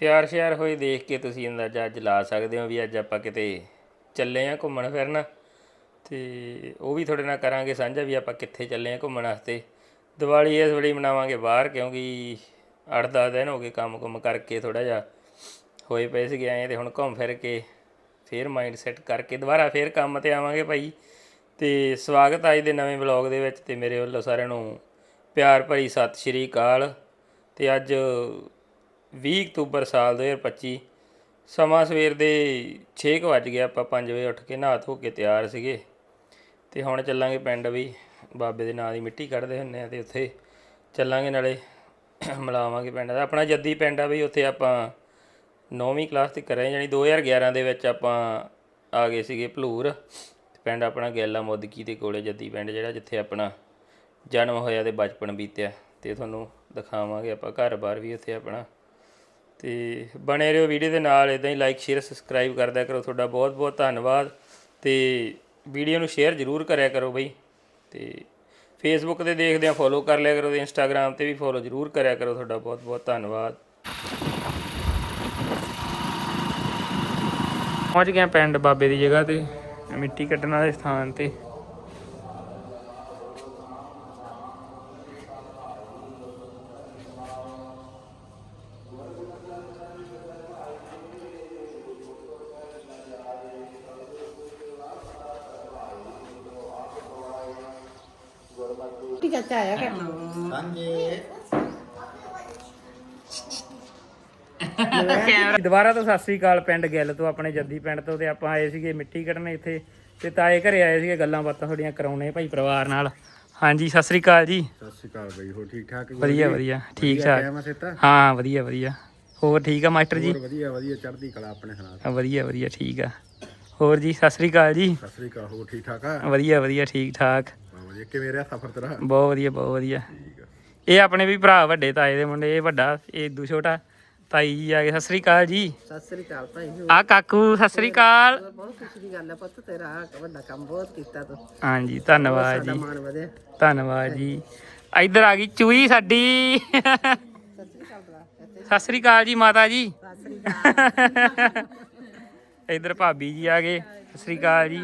ਤਿਆਰ ਸ਼ਿਆਰ ਹੋਏ ਦੇਖ ਕੇ ਤੁਸੀਂ ਅੰਦਾਜ਼ਾ ਅੱਜ ਲਾ ਸਕਦੇ ਹੋ ਵੀ ਅੱਜ ਆਪਾਂ ਕਿਤੇ ਚੱਲੇ ਆ ਘੁੰਮਣ ਫਿਰਨ ਤੇ ਉਹ ਵੀ ਤੁਹਾਡੇ ਨਾਲ ਕਰਾਂਗੇ ਸਾਂਝਾ ਵੀ ਆਪਾਂ ਕਿੱਥੇ ਚੱਲੇ ਆ ਘੁੰਮਣ ਵਾਸਤੇ। ਦੀਵਾਲੀ ਇਸ ਵੇਲੇ ਮਨਾਵਾਂਗੇ ਬਾਹਰ ਕਿਉਂਕਿ 8-10 ਦਿਨ ਹੋ ਗਏ ਕੰਮ ਕੁਮ ਕਰਕੇ ਥੋੜਾ ਜਿਹਾ ਹੋਏ ਪਏ ਸੀਗੇ ਆਏ ਤੇ ਹੁਣ ਘੁੰਮ ਫਿਰ ਕੇ ਫੇਰ ਮਾਈਂਡ ਸੈਟ ਕਰਕੇ ਦੁਬਾਰਾ ਫੇਰ ਕੰਮ ਤੇ ਆਵਾਂਗੇ ਭਾਈ। ਤੇ ਸਵਾਗਤ ਅੱਜ ਦੇ ਨਵੇਂ ਵਲੌਗ ਦੇ ਵਿੱਚ ਤੇ ਮੇਰੇ ਵੱਲੋਂ ਸਾਰਿਆਂ ਨੂੰ ਪਿਆਰ ਭਰੀ ਸਤਿ ਸ਼੍ਰੀ ਅਕਾਲ। ਤੇ ਅੱਜ 20 ਅਕਤੂਬਰ ਸਾਲ 2025 ਸਮਾਂ ਸਵੇਰ ਦੇ 6 ਕੁ ਵੱਜ ਗਿਆ ਆਪਾਂ 5 ਵਜੇ ਉੱਠ ਕੇ ਨਹਾ ਧੋ ਕੇ ਤਿਆਰ ਸੀਗੇ। ਤੇ ਹੁਣ ਚੱਲਾਂਗੇ ਪਿੰਡ ਵੀ, ਬਾਬੇ ਦੇ ਨਾਂ ਦੀ ਮਿੱਟੀ ਕੱਢਦੇ ਹੁੰਨੇ ਆ ਤੇ ਉੱਥੇ ਚੱਲਾਂਗੇ ਨਾਲੇ ਮਿਲਾਵਾਂਗੇ ਪਿੰਡ ਦਾ। ਆਪਣਾ ਜੱਦੀ ਪਿੰਡ ਆ ਬਈ, ਉੱਥੇ ਆਪਾਂ 9ਵੀਂ ਕਲਾਸ ਤੱਕ ਰਹੇ ਜਾਨੀ 2011 ਦੇ ਵਿੱਚ ਆਪਾਂ ਆ ਗਏ ਸੀਗੇ ਭਲੂਰ। ਪਿੰਡ ਆਪਣਾ ਗੈਲਾ ਮੁੱਦਕੀ ਦੇ ਕੋਲੇ ਜੱਦੀ ਪਿੰਡ, ਜਿਹੜਾ ਜਿੱਥੇ ਆਪਣਾ ਜਨਮ ਹੋਇਆ ਤੇ ਬਚਪਨ ਬੀਤਿਆ। ਤੇ ਤੁਹਾਨੂੰ ਦਿਖਾਵਾਂਗੇ ਆਪਾਂ ਘਰ-ਬਾਰ ਵੀ ਉੱਥੇ ਆਪਣਾ। ਤੇ ਬਣੇ ਰਹੋ ਵੀਡੀਓ ਦੇ ਨਾਲ ਇਦਾਂ ਹੀ ਲਾਈਕ ਸ਼ੇਅਰ ਸਬਸਕ੍ਰਾਈਬ ਕਰਦਿਆ ਕਰੋ। ਤੁਹਾਡਾ ਬਹੁਤ ਬਹੁਤ ਧੰਨਵਾਦ ਤੇ ਵੀਡੀਓ ਨੂੰ ਸ਼ੇਅਰ ਜ਼ਰੂਰ ਕਰਿਆ ਕਰੋ ਬਈ ਤੇ ਫੇਸਬੁੱਕ ਤੇ ਦੇਖਦੇ ਆ ਫੋਲੋ ਕਰ ਲਿਆ ਕਰੋ ਤੇ ਇੰਸਟਾਗ੍ਰam ਤੇ ਵੀ ਫੋਲੋ ਜ਼ਰੂਰ ਕਰਿਆ ਕਰੋ। ਤੁਹਾਡਾ ਬਹੁਤ ਬਹੁਤ ਧੰਨਵਾਦ। ਪਹੁੰਚ ਗਏ ਪਿੰਡ ਬਾਬੇ ਦੀ ਜਗ੍ਹਾ ਤੇ, ਮਿੱਟੀ ਕੱਢਣ ਵਾਲੇ ਸਥਾਨ ਤੇ। ਦੁਬਾਰਾ ਤੋਂ ਸਤਿ ਸ੍ਰੀ ਅਕਾਲ ਪਿੰਡ ਗਿੱਲ ਤੋਂ ਆਪਣੇ ਜੱਦੀ ਪਿੰਡ ਤੋਂ ਤੇ ਆਪਾਂ ਆਏ ਸੀਗੇ ਮਿੱਟੀ ਕੱਢਣ ਇੱਥੇ ਤੇ ਤਾਏ ਘਰੇ ਆਏ ਸੀਗੇ ਗੱਲਾਂ ਬਾਤਾਂ ਤੁਹਾਡੀਆਂ ਕਰਾਉਣੇ ਭਾਈ ਪਰਿਵਾਰ ਨਾਲ। ਹਾਂਜੀ ਸਤਿ ਸ੍ਰੀ ਅਕਾਲ ਜੀ। ਸਤਿ ਸ਼੍ਰੀ ਅਕਾਲ ਬਈ ਹੋ ਠੀਕ ਠਾਕ ਵਧੀਆ ਵਧੀਆ ਠੀਕ ਠਾਕ। ਹਾਂ ਵਧੀਆ ਵਧੀਆ। ਹੋਰ ਠੀਕ ਆ ਮਾਸਟਰ ਜੀ? ਹੋਰ ਵਧੀਆ ਵਧੀਆ ਚੜ੍ਹਦੀ ਕਲਾ ਆਪਣੇ ਸੁਣਾ ਵਧੀਆ ਵਧੀਆ ਠੀਕ ਆ। ਹੋਰ ਜੀ ਸਤਿ ਸ੍ਰੀ ਅਕਾਲ ਜੀ। ਸਤਿ ਸ਼੍ਰੀ ਅਕਾਲ ਹੋ ਠੀਕ ਠਾਕ ਆ? ਵਧੀਆ ਵਧੀਆ ਠੀਕ ਠਾਕ। ਬਹੁਤ ਵਧੀਆ ਕਿਵੇਂ ਰਿਹਾ ਸਫ਼ਰ ਤੇਰਾ? ਬਹੁਤ ਵਧੀਆ ਬਹੁਤ ਵਧੀਆ। ਠੀਕ ਆ। ਇਹ ਆਪਣੇ ਵੀ ਭਰਾ ਵੱਡੇ ਤਾਏ ਦੇ ਮੁੰਡੇ ਇਹ ਵੱਡਾ ਇਹ ਦੂ ਛੋਟਾ ਤਾਈ ਜੀ ਆ ਗਏ ਸਤਿ ਸ੍ਰੀ ਅਕਾਲ ਜੀ। ਸਤਿ ਸ੍ਰੀ ਅਕਾਲ ਭਾਈ ਆ ਕਾਕੂ ਸਤਿ ਸ੍ਰੀ ਅਕਾਲ। ਬਹੁਤ ਖੁਸ਼ੀ ਦੀ ਗੱਲ ਹੈ ਪੁੱਤ ਤੇਰਾ ਆਹ ਵੱਡਾ ਕੰਮ ਬਹੁਤ ਕੀਤਾ ਤੂੰ। ਹਾਂਜੀ ਧੰਨਵਾਦ ਸਾਡਾ ਜੀ। ਮਾਣ ਵਧਿਆ। ਧੰਨਵਾਦ ਜੀ। ਇੱਧਰ ਆ ਗਈ ਚੂਈ ਸਾਡੀ। ਸਤਿ ਸ੍ਰੀ ਅਕਾਲ ਸ੍ਰੀ ਜੀ ਮਾਤਾ ਜੀ। ਸਤਿ ਸ੍ਰੀ ਅਕਾਲ ਇੱਧਰ ਭਾਬੀ ਜੀ ਆ ਗਏ ਸਤਿ ਸ੍ਰੀ ਅਕਾਲ ਜੀ।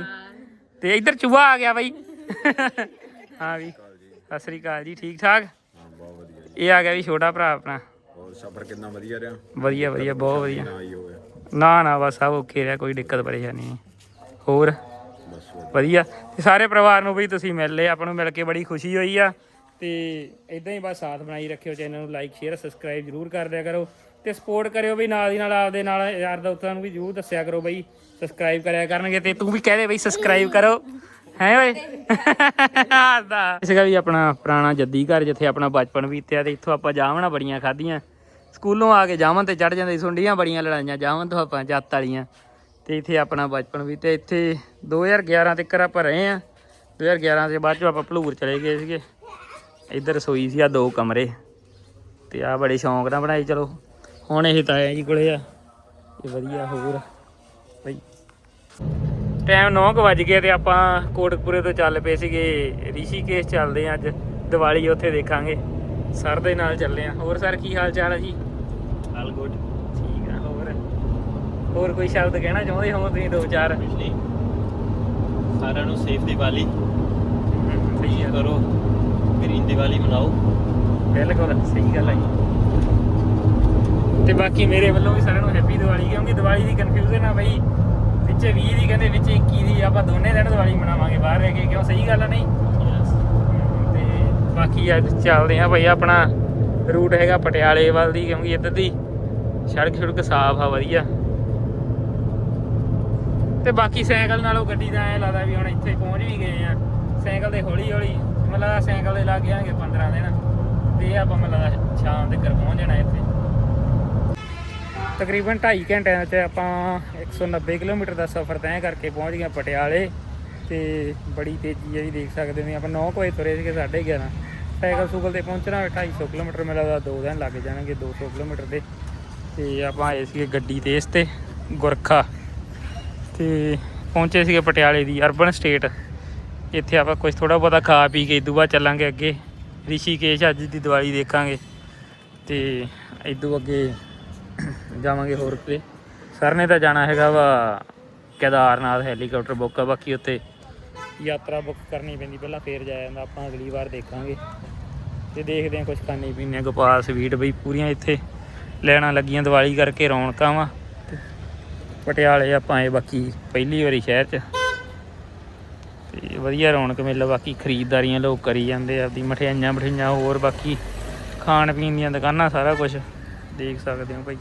ਤੇ ਇੱਧਰ ਚੂਹਾ ਆ ਗਿਆ ਬਾਈ। ਹਾਂ ਵੀ ਸਤਿ ਸ੍ਰੀ ਅਕਾਲ ਜੀ ਠੀਕ ਠਾਕ? ਬਹੁਤ ਵਧੀਆ ਜੀ। ਇਹ ਆ ਗਿਆ ਵੀ ਛੋਟਾ ਭਰਾ ਆਪਣਾ। ਹੋਰ ਸਫ਼ਰ ਕਿੰਨਾ ਵਧੀਆ ਰਿਹਾ? ਵਧੀਆ ਵਧੀਆ ਬਹੁਤ ਵਧੀਆ। ਨਾ ਹੀ ਹੋਇਆ। ਨਾ ਨਾ ਬਸ ਸਭ ਓਕੇ ਰਿਹਾ ਕੋਈ ਦਿੱਕਤ ਪਰੇਸ਼ਾਨੀ ਨਹੀਂ। ਹੋਰ? ਬਸ ਵਧੀਆ। ਵਧੀਆ। ਤੇ ਸਾਰੇ ਪਰਿਵਾਰ ਨੂੰ ਵੀ ਤੁਸੀਂ ਮਿਲ ਲਏ ਆਪਾਂ ਨੂੰ ਮਿਲ ਕੇ ਬੜੀ ਖੁਸ਼ੀ ਹੋਈ ਆ। ਤੇ ਇਦਾਂ ਹੀ ਬਸ ਸਾਥ ਬਣਾਈ ਰੱਖਿਓ ਚੈਨਲ ਨੂੰ ਲਾਈਕ ਸ਼ੇਅਰ ਸਬਸਕ੍ਰਾਈਬ ਜਰੂਰ ਕਰ ਦਿਆ ਕਰੋ। ਤੇ ਸਪੋਰਟ ਕਰਿਓ ਵੀ ਨਾਲ ਦੀ ਨਾਲ ਆਪਦੇ ਨਾਲ ਯਾਰ ਦੋਸਤਾਂ ਨੂੰ ਵੀ ਜਰੂਰ ਦੱਸਿਆ ਕਰੋ ਬਈ ਸਬਸਕ੍ਰਾਈਬ ਕਰਿਆ ਕਰਨਗੇ। ਤੇ ਤੂੰ ਵੀ ਕਹਿ ਦੇ ਬਈ ਸਬਸਕ੍ਰਾਈਬ ਕਰੋ। ਹੈ ਓਏ? ਹੱਸਦਾ ਇਸਗਾ ਵੀ ਆਪਣਾ ਪੁਰਾਣਾ ਜੱਦੀ ਘਰ, ਜਿੱਥੇ ਆਪਣਾ ਬਚਪਨ ਬੀਤਿਆ ਤੇ ਇੱਥੋਂ ਆਪਾਂ ਜਾਵਣਾ ਬੜੀਆਂ ਖਾਧੀਆਂ। ਸਕੂਲੋਂ ਆ ਕੇ ਜਾਵਣ ਤੇ ਚੜ ਜਾਂਦੇ ਸੁੰਡੀਆਂ ਬੜੀਆਂ ਲੜਾਈਆਂ ਜਾਵਣ ਤੋਂ ਆਪਾਂ ਜੱਤ ਵਾਲੀਆਂ। ਤੇ ਇੱਥੇ ਆਪਣਾ ਬਚਪਨ ਵੀ ਤੇ ਇੱਥੇ 2011 ਤੱਕ ਆਪਾਂ ਰਹੇ ਆ 2011 ਦੇ ਬਾਅਦ ਚੋਂ ਆਪਾਂ ਭਲੂਰ ਚਲੇ ਗਏ ਸੀਗੇ। ਇੱਧਰ ਰਸੋਈ ਸੀ ਆ ਦੋ ਕਮਰੇ। ਤੇ ਆ ਬੜੇ ਸ਼ੌਂਕ ਨਾਲ ਬਣਾਈ ਚਲੋ। ਹੁਣ ਇਹ ਤਾਂ ਜੀ ਕੋਲੇ ਆ। ਇਹ ਵਧੀਆ, ਹੋਰ। ਟਾਈਮ 9 ਵਜ ਗਏ ਤੇ ਆਪਾਂ ਕੋਟਕਪੂਰੇ ਤੋਂ ਚੱਲ ਪਏ ਸੀਗੇ ਰਿਸ਼ੀਕੇਸ਼ ਚੱਲਦੇ ਆ ਅੱਜ। ਦੀਵਾਲੀ ਉੱਥੇ ਦੇਖਾਂਗੇ। ਸਰ ਦੇ ਨਾਲ ਚੱਲੇ ਆ। ਹੋਰ ਸਰ ਕੀ ਹਾਲ ਚਾਲ ਹੈ ਜੀ? ਆਲ ਗੁੱਡ ਠੀਕ ਆ ਹੋਰ? ਹੋਰ ਕੋਈ ਸ਼ਬਦ ਕਹਿਣਾ ਚਾਹੁੰਦੇ ਹੋ ਤੁਸੀਂ ਦੋ ਚਾਰ? ਪਿਛਲੀ ਸਾਰਿਆਂ ਨੂੰ ਸੇਫ ਦੀਵਾਲੀ। ਸਹੀ ਆ। ਕਰੋ। ਗ੍ਰੀਨ ਦੀਵਾਲੀ ਮਨਾਓ। ਬਿਲਕੁਲ ਸਹੀ ਗੱਲ ਹੈ ਜੀ। ਤੇ ਬਾਕੀ ਮੇਰੇ ਵੱਲੋਂ ਵੀ ਸਾਰਿਆਂ ਨੂੰ ਹੈਪੀ ਦੀਵਾਲੀ ਕਿਉਂਕਿ ਦੀਵਾਲੀ ਦੀ ਕਨਫਿਊਜ਼ਨ ਆ ਬਈ ਵਿੱਚੇ 20 ਦੀ ਕਹਿੰਦੇ ਵਿੱਚ 21 ਦੀ ਆਪਾਂ ਦੋਨੇ ਦਿਨ ਦੀਵਾਲੀ ਮਨਾਵਾਂਗੇ ਬਾਹਰ ਰਹਿ ਕੇ ਕਿਉਂ ਸਹੀ ਗੱਲ ਆ ਨਹੀਂ? ਤੇ ਬਾਕੀ ਅੱਜ ਚੱਲਦੇ ਆ ਭਾਈ ਆਪਣਾ ਰੂਟ ਹੈਗਾ ਪਟਿਆਲੇ ਵੱਲ ਦੀ ਕਿਉਂਕਿ ਇੱਧਰ ਦੀ ਸੜਕ ਸੜਕ ਸਾਫ਼ ਆ ਵਧੀਆ। ਤੇ ਬਾਕੀ ਸਾਈਕਲ ਨਾਲੋਂ ਗੱਡੀ ਦਾ ਐ ਲੱਗਦਾ ਵੀ ਹੁਣ ਇੱਥੇ ਪਹੁੰਚ ਵੀ ਗਏ ਆ। ਸਾਈਕਲ ਤੇ ਹੌਲੀ ਹੌਲੀ ਲੱਗਦਾ ਸਾਈਕਲ ਦੇ ਲੱਗ ਜਾਣਗੇ 15 ਦਿਨ। ਤੇ ਆਪਾਂ ਲੱਗਦਾ ਸ਼ਾਮ ਤੱਕ ਪਹੁੰਚ ਜਾਣਾ ਇੱਥੇ। ਤਕਰੀਬਨ 2.5 ਘੰਟਿਆਂ 'ਚ ਆਪਾਂ 190 ਕਿਲੋਮੀਟਰ ਦਾ ਸਫ਼ਰ ਤੈਅ ਕਰਕੇ ਪਹੁੰਚ ਗਏ ਪਟਿਆਲੇ ਤੇ ਬੜੀ ਤੇਜ਼ੀ ਹੈ ਜੀ, ਦੇਖ ਸਕਦੇ ਹੋ ਆਪਾਂ 9 ਵਜੇ ਤੁਰੇ ਸੀਗੇ 11:30 ਸਾਈਕਲ ਸੂਕਲ ਤੇ ਪਹੁੰਚਣਾ ਹੋਵੇ 250 ਕਿਲੋਮੀਟਰ ਮੇਰਾ ਦਾ 2 ਦਿਨ ਲੱਗ ਜਾਣਗੇ 200 ਕਿਲੋਮੀਟਰ ਦੇ। ਤੇ ਆਪਾਂ ਆਏ ਸੀਗੇ ਗੱਡੀ ਤੇ ਇਸ ਤੇ, ਗੁਰਖਾ। ਤੇ ਪਹੁੰਚੇ ਸੀਗੇ ਪਟਿਆਲੇ ਦੀ ਅਰਬਨ ਸਟੇਟ। ਇੱਥੇ ਆਪਾਂ ਕੁਝ ਥੋੜਾ ਬਹੁਤਾ ਖਾ ਪੀ ਕੇ ਇਦੋਂ ਬਾਅਦ ਚੱਲਾਂਗੇ ਅੱਗੇ। ਰਿਸ਼ੀਕੇਸ਼ ਅੱਜ ਦੀ ਦੀਵਾਲੀ ਦੇਖਾਂਗੇ। ਤੇ ਇਦੋਂ ਅੱਗੇ ਜਾਵਾਂਗੇ ਹੋਰ ਕਿਤੇ ਸਰ ਨੇ ਤਾਂ ਜਾਣਾ ਹੈਗਾ ਵਾ ਕੇਦਾਰਨਾਥ ਹੈਲੀਕਾਪਟਰ ਬੁੱਕ ਆ, ਬਾਕੀ ਉੱਤੇ ਯਾਤਰਾ ਬੁੱਕ ਕਰਨੀ ਪੈਂਦੀ, ਪਹਿਲਾਂ ਫੇਰ ਜਾਇਆ ਜਾਂਦਾ ਆਪਾਂ ਅਗਲੀ ਵਾਰ ਦੇਖਾਂਗੇ। ਤੇ ਦੇਖਦੇ ਆ ਕੁਝ ਖਾਣੇ ਪੀਣੇ ਗੋਪਾਲ, ਸਵੀਟ, ਬਈ ਪੂਰੀਆਂ ਇੱਥੇ ਲੈਣਾ ਲੱਗੀਆਂ ਦੀਵਾਲੀ ਕਰਕੇ ਰੌਣਕਾਂ ਵਾ। ਪਟਿਆਲੇ ਆਪਾਂ ਆਏ ਬਾਕੀ ਪਹਿਲੀ ਵਾਰੀ ਸ਼ਹਿਰ 'ਚ। ਤੇ ਵਧੀਆ ਰੌਣਕ ਮੇਲਾ, ਬਾਕੀ ਖਰੀਦਦਾਰੀਆਂ ਲੋਕ ਕਰੀ ਜਾਂਦੇ ਆਪਦੀ ਮਠਿਆਈਆਂ ਮਠਿਆਈਆਂ ਹੋਰ ਬਾਕੀ ਖਾਣ ਪੀਣ ਦੀਆਂ ਦੁਕਾਨਾਂ ਸਾਰਾ ਕੁਝ ਦੇਖ ਸਕਦੇ ਹੋ ਭਾਈ।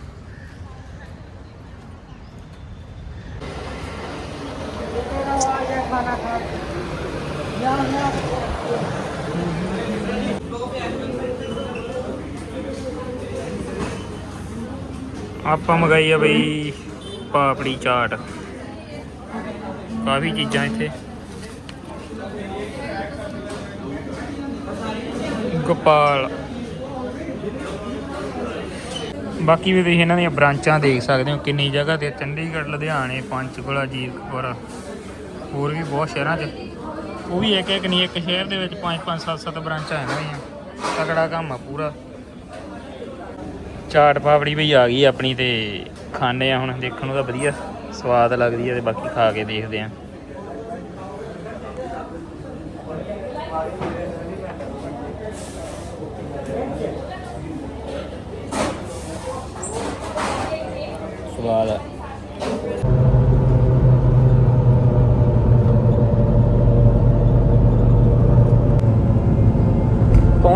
ਆਪਾਂ ਮੰਗਾਈ ਆ ਬਈ ਪਾਪੜੀ ਚਾਟ। ਕਾਫੀ ਚੀਜ਼ਾਂ ਇੱਥੇ। ਗੋਪਾਲ। ਬਾਕੀ ਵੀ ਤੁਸੀਂ ਇਹਨਾਂ ਦੀਆਂ ਬ੍ਰਾਂਚਾਂ ਦੇਖ ਸਕਦੇ ਹੋ ਕਿੰਨੀ ਜਗ੍ਹਾ ਤੇ ਚੰਡੀਗੜ੍ਹ, ਲੁਧਿਆਣੇ, ਪੰਚਕੁਲਾ, ਜੀਰਕਪੁਰ। ਹੋਰ ਵੀ ਬਹੁਤ ਸ਼ਹਿਰਾਂ 'ਚ। ਉਹ ਵੀ ਇੱਕ ਇੱਕ ਨਹੀਂ, ਇੱਕ ਸ਼ਹਿਰ ਦੇ ਵਿੱਚ ਪੰਜ ਪੰਜ, ਸੱਤ ਸੱਤ ਬ੍ਰਾਂਚਾਂ ਇਹਨਾਂ ਦੀਆਂ ਤਕੜਾ ਕੰਮ ਆ ਪੂਰਾ। ਚਾਟ ਪਾਪੜੀ ਵੀ ਆ ਗਈ ਆਪਣੀ ਤੇ ਖਾਣੇ ਆ ਹੁਣ, ਦੇਖਣ ਨੂੰ ਤਾਂ ਵਧੀਆ। ਸਵਾਦ ਲੱਗਦੀ ਹੈ ਤੇ ਬਾਕੀ ਖਾ ਕੇ ਦੇਖਦੇ ਆ। ਸਵਾਦ ਆ।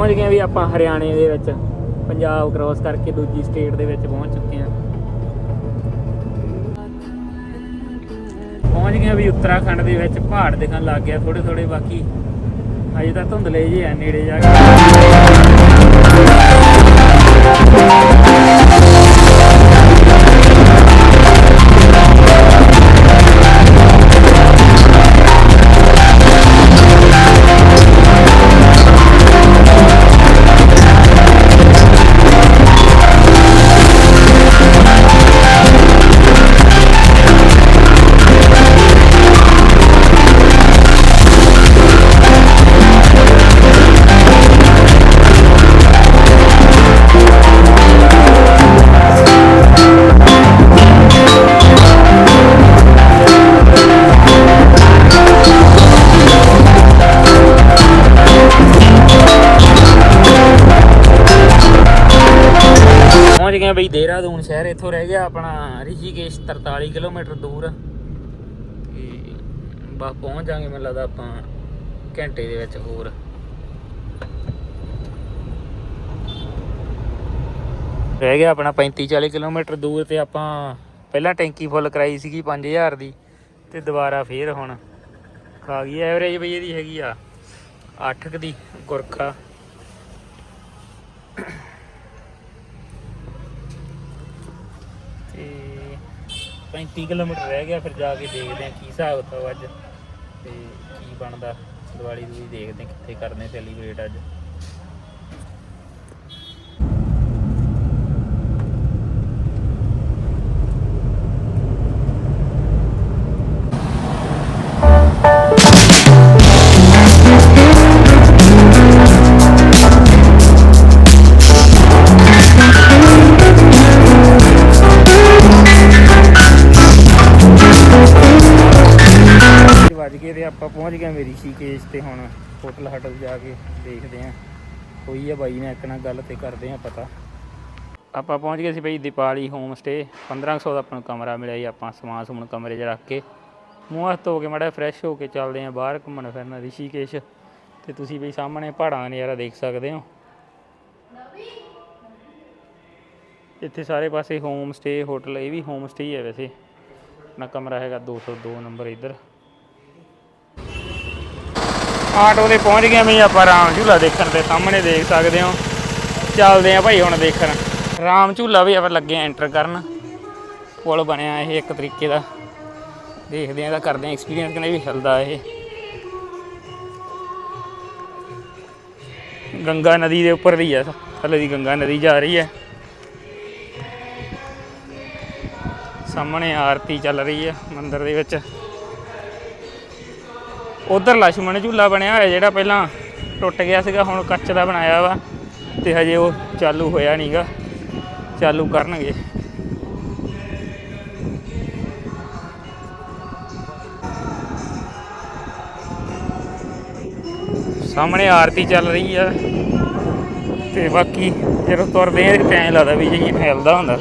ਪਹੁੰਚ ਗਏ ਵੀ ਆਪਾਂ ਹਰਿਆਣੇ ਦੇ ਵਿੱਚ ਪੰਜਾਬ ਕ੍ਰਾਸ ਕਰਕੇ ਦੂਜੀ ਸਟੇਟ ਦੇ ਵਿੱਚ ਪਹੁੰਚ ਚੁੱਕੇ ਹਾਂ। ਪਹੁੰਚ ਗਏ ਵੀ ਉੱਤਰਾਖੰਡ ਦੇ ਵਿੱਚ ਪਹਾੜ ਦਿਖਣ ਲੱਗ ਗਿਆ ਥੋੜੇ ਥੋੜੇ ਬਾਕੀ ਅਜੇ ਤਾਂ ਧੁੰਦਲੇ ਜਿਹੇ ਆ, ਨੇੜੇ ਜਾ ਕੇ। ਪਹੁੰਚ ਬਈ, ਦੇਹਰਾਦੂਨ ਸ਼ਹਿਰ ਇੱਥੋਂ ਰਹਿ ਗਿਆ ਆਪਣਾ ਰਿਸ਼ੀਕੇਸ਼ 43 ਕਿਲੋਮੀਟਰ ਦੂਰ। ਤੇ ਬਸ ਪਹੁੰਚ ਜਾਾਂਗੇ ਮੈਨੂੰ ਲੱਗਦਾ ਆਪਾਂ ਘੰਟੇ ਦੇ ਵਿੱਚ ਹੋਰ। ਰਹਿ ਗਿਆ ਆਪਣਾ 35 40 ਕਿਲੋਮੀਟਰ ਦੂਰ ਤੇ ਆਪਾਂ ਪਹਿਲਾਂ ਟੈਂਕੀ ਫੁੱਲ ਕਰਾਈ ਸੀਗੀ 5000 ਦੀ ਤੇ ਦੁਬਾਰਾ ਫੇਰ ਹੁਣ ਖਾ ਗਈ ਐਵਰੇਜ ਬਈ ਇਹਦੀ ਹੈਗੀ ਆ 8 ਦੀ ਗੁਰਖਾ ਤੇ 35 ਕਿਲੋਮੀਟਰ ਰਹਿ ਗਿਆ, ਫਿਰ ਜਾ ਕੇ ਦੇਖਦੇ ਆ ਕੀ ਹਿਸਾਬ ਕਿਤਾਬ ਅੱਜ ਤੇ ਕੀ ਬਣਦਾ। ਦੀਵਾਲੀ ਦੀ ਦੇਖਦੇ ਆ ਕਿੱਥੇ ਕਰਨੇ ਸੈਲੀਬ੍ਰੇਟ ਅੱਜ। ਆਪਾਂ ਪਹੁੰਚ ਗਏ ਮੇਰੀ ਸ਼ੀਕੇਸ਼ ਤੇ ਹੁਣ ਹੋਟਲ ਹਟਲ ਜਾ ਕੇ ਦੇਖਦੇ ਆਂ ਕੋਈ ਆ ਬਾਈ ਨੇ ਇੱਕ ਨਾਲ ਗੱਲ ਤੇ ਕਰਦੇ ਆਂ ਪਤਾ। ਆਪਾਂ ਪਹੁੰਚ ਗਏ ਸੀ ਬਈ ਦੀਪਾਲੀ ਹੋਮ ਸਟੇ 1500 ਦਾ ਆਪਾਂ ਨੂੰ ਕਮਰਾ ਮਿਲਿਆ ਜੀ, ਆਪਾਂ ਸਮਾਨ ਸਮੂਨ ਕਮਰੇ 'ਚ ਰੱਖ ਕੇ। ਮੂੰਹ ਹੱਥ ਧੋ ਕੇ ਮੜਾ ਫਰੈਸ਼ ਹੋ ਕੇ ਚੱਲਦੇ ਆਂ ਬਾਹਰ ਘੁੰਮਣ ਫਿਰਨ ਰਿਸ਼ੀਕੇਸ਼। ਤੇ ਤੁਸੀਂ ਬਈ ਸਾਹਮਣੇ ਪਹਾੜਾਂ ਦਾ ਨਜ਼ਾਰਾ ਦੇਖ ਸਕਦੇ ਹੋ। ਇੱਥੇ ਸਾਰੇ ਪਾਸੇ ਹੋਮ ਸਟੇ ਹੋਟਲ ਇਹ ਵੀ ਹੋਮ ਸਟੇ ਹੀ ਹੈ ਵੈਸੇ। ਆਪਣਾ ਕਮਰਾ ਹੈਗਾ 202 ਨੰਬਰ ਇੱਧਰ। ਆਟੋ ਤੇ ਪਹੁੰਚ ਗਏ ਮੈਂ ਆਪਾਂ ਰਾਮ ਝੂਲਾ ਦੇਖਣ ਦੇ ਸਾਹਮਣੇ ਦੇਖ ਸਕਦੇ ਹੋ। ਚੱਲਦੇ ਆ ਭਾਈ ਹੁਣ ਦੇਖਣ। ਰਾਮ ਝੂਲਾ ਵੀ ਆਪਾਂ ਲੱਗੇ ਐਂਟਰ ਕਰਨ। ਪੁਲ ਬਣਿਆ ਇਹ ਇੱਕ ਤਰੀਕੇ ਦਾ। ਦੇਖਦੇ ਆ ਤਾਂ ਕਰਦੇ ਆ ਐਕਸਪੀਰੀਅੰਸ ਕਿਨੇ ਵੀ ਹਿਲਦਾ ਇਹ। ਗੰਗਾ ਨਦੀ ਦੇ ਉੱਪਰ ਦੀ ਆ, ਥੱਲੇ ਦੀ ਗੰਗਾ ਨਦੀ ਜਾ ਰਹੀ ਹੈ। ਸਾਹਮਣੇ ਆਰਤੀ ਚੱਲ ਰਹੀ ਹੈ ਮੰਦਿਰ ਦੇ ਵਿੱਚ। ਉਧਰ ਲਛਮਣ ਝੂਲਾ ਬਣਿਆ ਹੋਇਆ ਜਿਹੜਾ ਪਹਿਲਾਂ ਟੁੱਟ ਗਿਆ ਸੀਗਾ, ਹੁਣ ਕੱਚ ਦਾ ਬਣਾਇਆ ਵਾ ਤੇ ਹਜੇ ਉਹ ਚਾਲੂ ਹੋਇਆ ਨਹੀਂਗਾ ਚਾਲੂ ਕਰਨਗੇ। ਸਾਹਮਣੇ ਆਰਤੀ ਚੱਲ ਰਹੀ ਆ ਤੇ ਬਾਕੀ ਜਦੋਂ ਤੁਰਦੇ ਆ ਤੇ ਲੱਗਦਾ ਵੀ ਜਿਹੀ ਫੈਲਦਾ ਹੁੰਦਾ।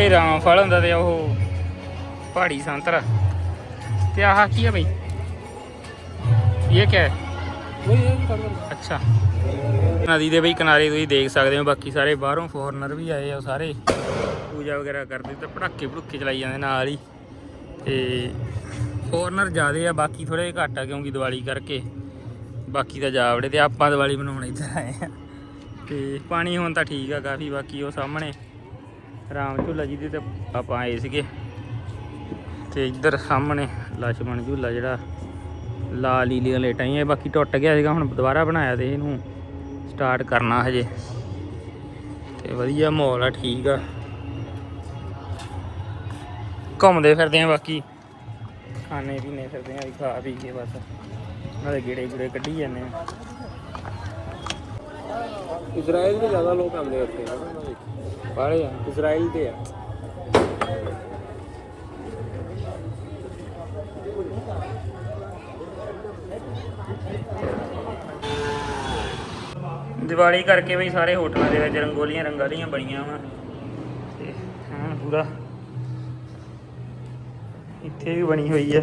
ਬਈ ਰਾਮਫਲ ਹੁੰਦਾ ਤੇ ਉਹ ਪਹਾੜੀ ਸੰਤਰਾ। ਤੇ ਆਹ ਕੀ ਹੈ? ਬਈ ਇਹ ਕੀ ਹੈ ਅੱਛਾ। ਨਦੀ ਦੇ ਬਈ ਕਿਨਾਰੇ ਤੁਸੀਂ ਦੇਖ ਸਕਦੇ ਹੋ ਬਾਕੀ ਸਾਰੇ ਬਾਹਰੋਂ ਫੋਰਨਰ ਵੀ ਆਏ ਆ ਸਾਰੇ। ਪੂਜਾ ਵਗੈਰਾ ਕਰਦੇ ਤੇ ਪੜਾਕੇ ਪੜੂਕੇ ਚਲਾਈ ਜਾਂਦੇ ਨਾਲ ਹੀ। ਤੇ ਫੋਰਨਰ ਜ਼ਿਆਦੇ ਆ ਬਾਕੀ ਥੋੜੇ ਘੱਟ ਆ ਕਿਉਂਕਿ ਦੀਵਾਲੀ ਕਰਕੇ। ਬਾਕੀ ਤਾਂ ਜਾਵੜੇ ਤੇ ਆਪਾਂ ਦੀਵਾਲੀ ਮਨਾਉਣ ਇੱਧਰ ਆਏ ਆ। ਤੇ ਪਾਣੀ ਹੁਣ ਤਾਂ ਠੀਕ ਆ ਕਾਫੀ ਬਾਕੀ ਉਹ ਸਾਹਮਣੇ। ਰਾਮ ਝੂਲਾ ਜੀ ਦੇ ਤੇ ਆਪਾਂ ਆਏ ਸੀਗੇ। ਤੇ ਇੱਧਰ ਸਾਹਮਣੇ ਲਛਮਣ ਝੂਲਾ ਜਿਹੜਾ, ਲਾਲ ਲੀਲੀਆਂ ਲੇਟਾਂ ਹੀ ਇਹ ਬਾਕੀ ਟੁੱਟ ਗਿਆ ਸੀਗਾ, ਹੁਣ ਦੁਬਾਰਾ ਬਣਾਇਆ ਤੇ ਇਹਨੂੰ ਸਟਾਰਟ ਕਰਨਾ ਹਜੇ। ਤੇ ਵਧੀਆ ਮਾਹੌਲ ਆ, ਠੀਕ ਆ। ਘੁੰਮਦੇ ਫਿਰਦੇ ਆ ਬਾਕੀ। ਖਾਣੇ ਪੀਣੇ ਫਿਰਦੇ ਆ ਵੀ ਖਾ ਪੀ ਕੇ ਬਸ। ਨਾਲੇ ਗੇੜੇ ਗੁੜੇ ਕੱਢੀ ਜਾਂਦੇ ਆ। ਇਜ਼ਰਾਈਲ ਦੇ ਜ਼ਿਆਦਾ ਲੋਕ ਆਉਂਦੇ ਉੱਥੇ ਬਾਹਲੇ ਆ ਇਜ਼ਰਾਈਲ ਦੇ ਆ। ਦੀਵਾਲੀ ਕਰਕੇ ਬਈ ਸਾਰੇ ਹੋਟਲਾਂ ਦੇ ਵਿੱਚ ਰੰਗੋਲੀਆਂ ਰੰਗਾਲੀਆਂ ਬਣੀਆਂ ਵਾ। ਤੇ ਹਾਂ ਪੂਰਾ ਇੱਥੇ ਵੀ ਬਣੀ ਹੋਈ ਆ।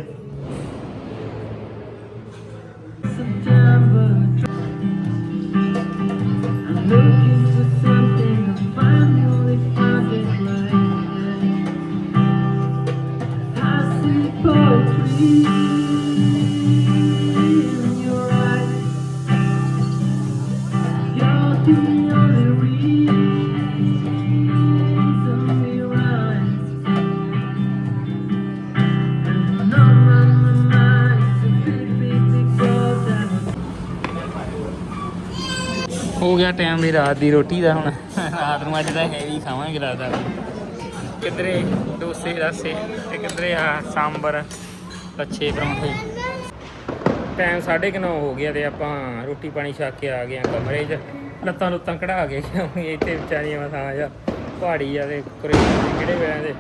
ਹੋ ਗਿਆ ਟਾਈਮ ਵੀ ਰਾਤ ਦੀ ਰੋਟੀ ਦਾ ਹੁਣ। ਰਾਤ ਨੂੰ ਅੱਜ ਦਾ ਹੈਵੀ ਖਾਵਾਂਗੇ ਲੱਗਦਾ ਕਿਧਰੇ ਡੋਸੇ, ਰਸੇ ਤੇ ਕਿਧਰੇ ਆ ਸਾਂਬਰ ਅੱਛੇ ਪਰੌਂਠੇ। ਟਾਈਮ 9:30 ਹੋ ਗਿਆ ਤੇ ਆਪਾਂ ਰੋਟੀ ਪਾਣੀ ਛਕ ਕੇ ਆ ਗਏ ਆ ਕਮਰੇ 'ਚ। ਲੱਤਾਂ ਲੁੱਤਾਂ ਕਢਾ ਕੇ ਕਿਉਂਕਿ ਇੱਥੇ ਵਿਚਾਰੀਆਂ ਮਸਾਂ ਜਾ ਪਹਾੜੀ ਆ ਤੇ ਕੁਰੇ ਕਿਹੜੇ ਵੇਲੇ ਦੇ।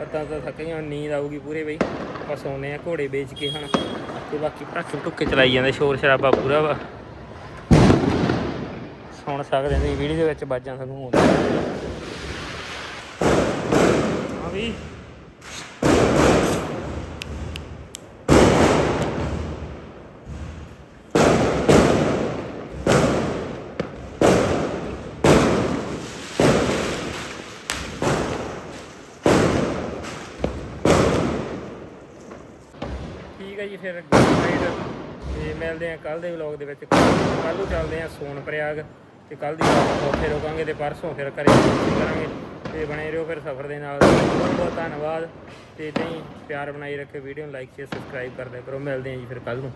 ਲੱਤਾਂ ਤਾਂ ਥੱਕੀਆਂ ਹੁਣ ਨੀਂਦ ਆਊਗੀ ਪੂਰੇ ਬਈ। ਆਪਾਂ ਸੌਂਦੇ ਆ ਘੋੜੇ ਵੇਚ ਕੇ ਹਨ ਤੇ ਬਾਕੀ ਪਟਾਕੇ ਟੁੱਕੇ ਚਲਾਈ ਜਾਂਦੇ ਸ਼ੋਰ ਸ਼ਰਾਬਾ ਪੂਰਾ ਵਾ। ਸੁਣ ਸਕਦੇ ਨੇ ਵੀਡੀਓ ਦੇ ਵਿੱਚ ਵੱਜਾਂ ਤੁਹਾਨੂੰ ਆਉਂਦਾ ਹਾਂ ਵੀ। ਠੀਕ ਹੈ ਜੀ ਫਿਰ ਗੁੱਡ ਨਾਈਟ ਤੇ ਮਿਲਦੇ ਆ ਕੱਲ ਦੇ ਵਲੌਗ ਦੇ ਵਿੱਚ। ਕੱਲ ਨੂੰ ਚੱਲਦੇ ਆ ਸੋਨ ਪ੍ਰਯਾਗ ਤੇ ਕੱਲ ਦੀ ਰਾਤ ਉੱਥੇ ਰੁਕਾਂਗੇ ਤੇ ਪਰਸੋਂ ਫਿਰ ਘਰੇ ਵਾਪਸੀ ਕਰਾਂਗੇ। ਤੇ ਬਣੇ ਰਹੋ ਫਿਰ ਸਫ਼ਰ ਦੇ ਨਾਲ। ਬਹੁਤ ਬਹੁਤ ਧੰਨਵਾਦ। ਤੇ ਤੁਸੀਂ ਪਿਆਰ ਬਣਾਈ ਰੱਖਿਓ ਵੀਡੀਓ ਨੂੰ ਲਾਈਕ ਸ਼ੇਅਰ ਸਬਸਕ੍ਰਾਈਬ ਕਰਦੇ ਕਰੋ। ਮਿਲਦੇ ਆ ਜੀ ਫਿਰ ਕੱਲ ਨੂੰ।